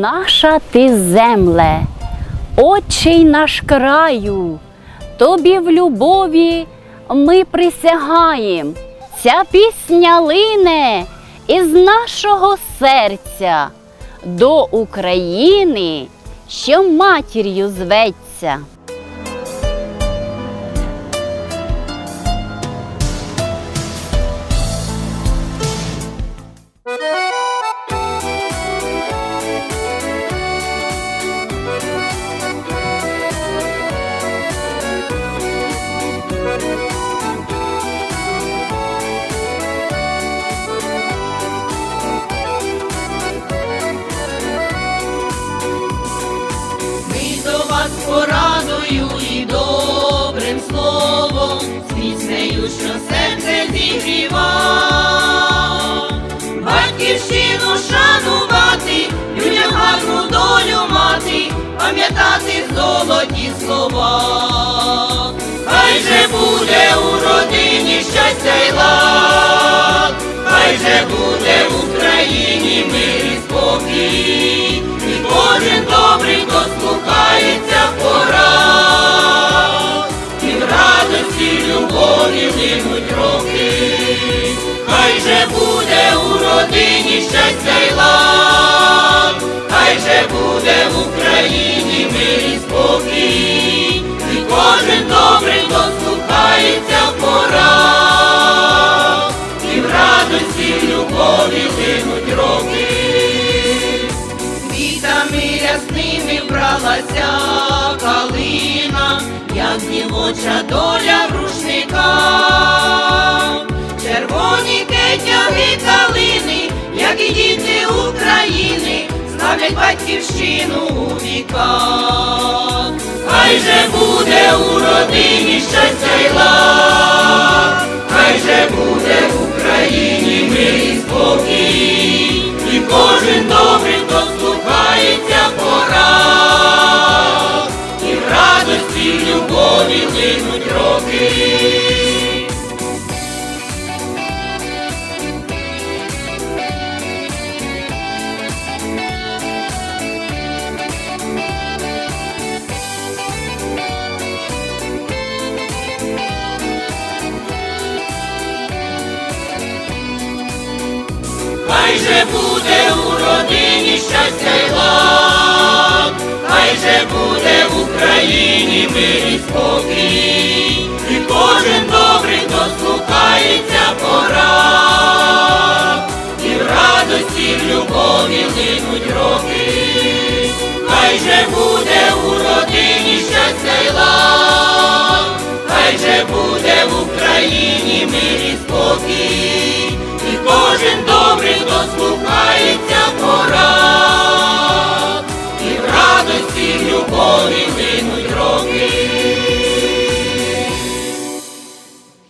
Наша ти земле, Отчий наш краю, тобі в любові ми присягаєм. Ця пісня лине із нашого серця до України, що матір'ю зветься. Порадою і добрим словом, з піснею, що серце зігріва. Батьківщину шанувати, людям гарну долю мати, пам'ятати золоті слова. Хай же буде у родині щастя й лад, хай же буде любові линуть роки. Квітами рясними вбралася калина, як дівоча доля в рушниках. Червоні кетяги калини, як і діти України, славлять батьківщину у віках. Хай же буде у родині щастя й лад, хай же буде в Україні спокій, мир і спокій, і кожен добрий дослухається пора, і в радості, в любові линуть роки, хай же буде у родині щастя й лав, хай же буде в Україні мир і спокій, і кожен добрий дослухається пора, і в радості, в любові.